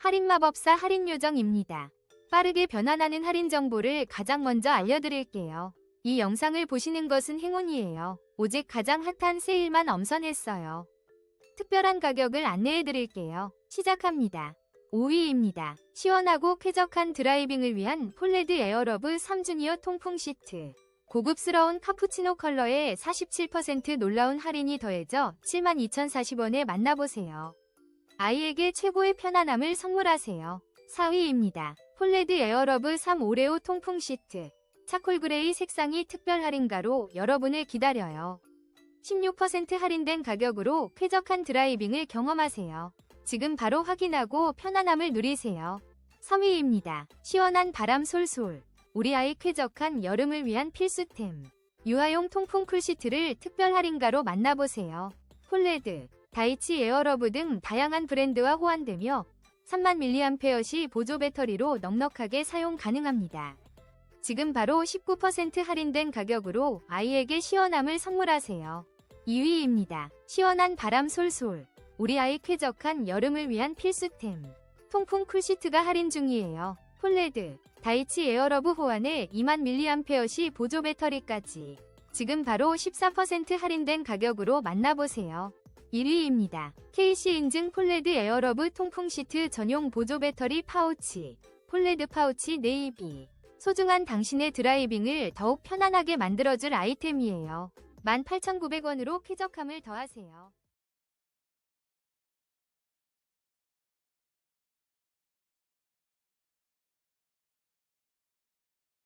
할인 마법사 할인 요정입니다. 빠르게 변환하는 할인 정보를 가장 먼저 알려드릴게요. 이 영상을 보시는 것은 행운이에요. 오직 가장 핫한 세일만 엄선했어요. 특별한 가격을 안내해드릴게요. 시작합니다. 5위입니다. 시원하고 쾌적한 드라이빙을 위한 폴레드 에어러브 3주니어 통풍 시트. 고급스러운 카푸치노 컬러에 47% 놀라운 할인이 더해져 72,040원에 만나보세요. 아이에게 최고의 편안함을 선물하세요. 4위입니다. 폴레드 에어러브 3 오레오 통풍 시트. 차콜 그레이 색상이 특별 할인가로 여러분을 기다려요. 16% 할인된 가격으로 쾌적한 드라이빙을 경험하세요. 지금 바로 확인하고 편안함을 누리세요. 3위입니다. 시원한 바람 솔솔. 우리 아이 쾌적한 여름을 위한 필수템. 유아용 통풍 쿨시트를 특별 할인가로 만나보세요. 폴레드, 다이치 에어러브 등 다양한 브랜드와 호환되며 3만 mAh 보조 배터리로 넉넉하게 사용 가능합니다. 지금 바로 19% 할인된 가격으로 아이에게 시원함을 선물하세요. 2위입니다. 시원한 바람 솔솔. 우리 아이 쾌적한 여름을 위한 필수템. 통풍 쿨시트가 할인 중이에요. 폴레드, 다이치 에어러브 호환에 2만 mAh 보조 배터리까지. 지금 바로 14% 할인된 가격으로 만나보세요. 1위입니다. KC 인증 폴레드 에어러브 통풍 시트 전용 보조 배터리 파우치. 폴레드 파우치 네이비. 소중한 당신의 드라이빙을 더욱 편안하게 만들어줄 아이템이에요. 18,900원으로 쾌적함을 더하세요.